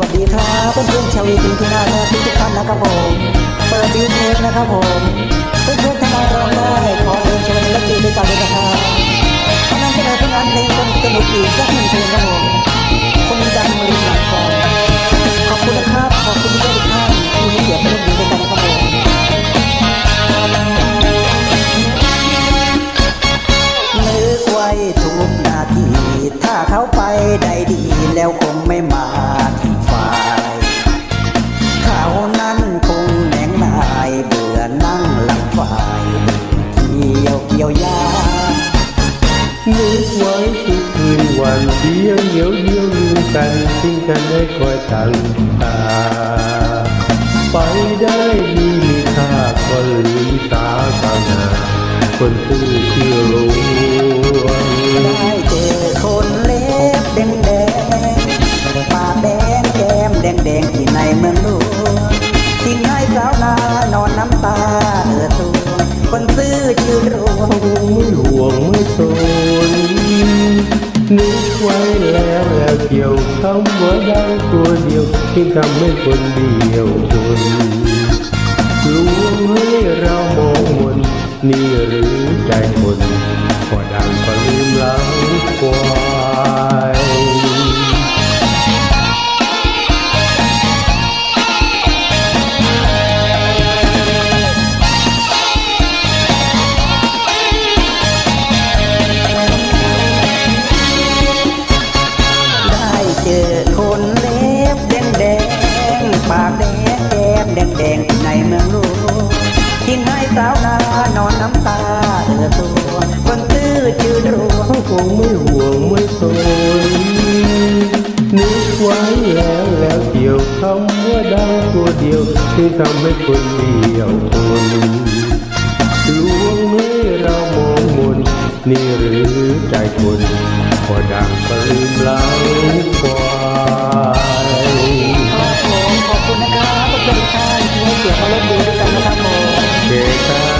วัสดีครับเพื่อนๆชาววีทีที่น่ารักทุกท่านนะครับผมเปิดบิวเทปนะครับผมเพื่อนๆท่านร้องได้ขอเรียนชิญและตีด้วยกันเลยนะครับเพราะนั้นจะได้ผลงานเพลงสนุกอีกสักหนึ่งเพลงครับผมคนดังริมหลังคลองขอบคุณนะครับขอบคุณทุกท่านที่ให้เกียรติมาร่วมดีด้วยกันนะครับผมนึกไว้ทุกนาทีถ้าเขาไปได้ดีแล้วคงไม่มา นึกไว้ทุกคืนวันเดียวเดียวเดียวลืมกันทิ้งกันให้คอยตั้งตา ไปได้ดีมีค่าก็ลืมตาตาหนาคนซื่อชื่อรู้ได้เจอคนเล็บแดงแดงปากแดงแก้มแดงแดงที่ในเมืองหลวงทิ้งให้สาวนานอนน้ำตาเอือตัวคนซื่อชื่อรวงไม่ห่วงไม่สน นึกไว้แล้วแล้วเกี่ยวคำว่าได้ตัวเดียวที่ทำให้คนเดียวคนลวงให้เรามองมนนี่หรือใจคนพอดังก็ลื แดงแดงในเมืองหลวงทิ้งให้สาวนานอนน้ำตาเออตัวคนตื้อชื่อรวงเขาคงไม่ห่วงไม่สนนึกไว้แล้วแล้วเกี่ยวคำว่าดังตัวเดียวที่ทำให้คนเดียวคนลวงให้เรามองมนนี่หรือใจคนพอดังก็ลืมหลัง ดี๋ยวเขาเล่นดีด้วยกันนะครับโมโอเคครับ